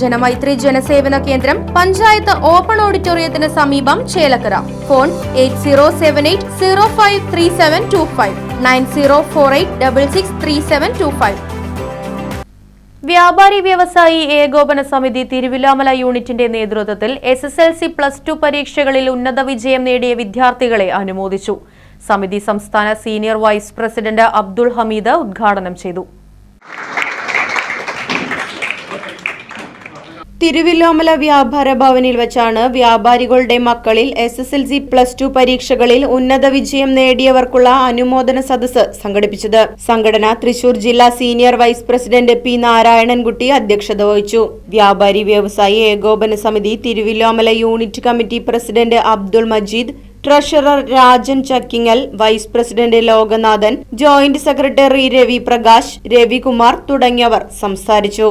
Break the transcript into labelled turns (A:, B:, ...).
A: ജനമൈത്രി ജനസേവന കേന്ദ്രം പഞ്ചായത്ത് ഓപ്പൺ ഓഡിറ്റോറിയത്തിന് സമീപം Chelakkara. Phone eight zero seven eight zero five three seven two five nine zero four eight double six three seven two five. വ്യാപാരി വ്യവസായി ഏകോപന സമിതി തിരുവില്ലാമല യൂണിറ്റിന്റെ നേതൃത്വത്തിൽ S S L C plus two പരീക്ഷകളിൽ ഉന്നത വിജയം നേടിയ വിദ്യാർത്ഥികളെ അനുമോദിച്ചു. സമിതി സംസ്ഥാന senior vice president Abdul Hameed ഉദ്ഘാടനം ചെയ്തു.
B: തിരുവില്ലോമല വ്യാപാര ഭവനിൽ വെച്ചാണ് വ്യാപാരികളുടെ മക്കളിൽ S S L C plus two പരീക്ഷകളിൽ ഉന്നത വിജയം നേടിയവർക്കുള്ള അനുമോദന സദസ്സ് സംഘടിപ്പിച്ചത്. സംഘടന തൃശൂർ ജില്ലാ senior vice president P Narayanankutty അധ്യക്ഷത വഹിച്ചു. വ്യാപാരി വ്യവസായി ഏകോപന സമിതി Thiruvilwamala unit committee president Abdul Majeed treasurer Rajan Chakkingal vice president Lokanathan joint secretary Ravi Prakash Ravikumar തുടങ്ങിയവർ സംസാരിച്ചു.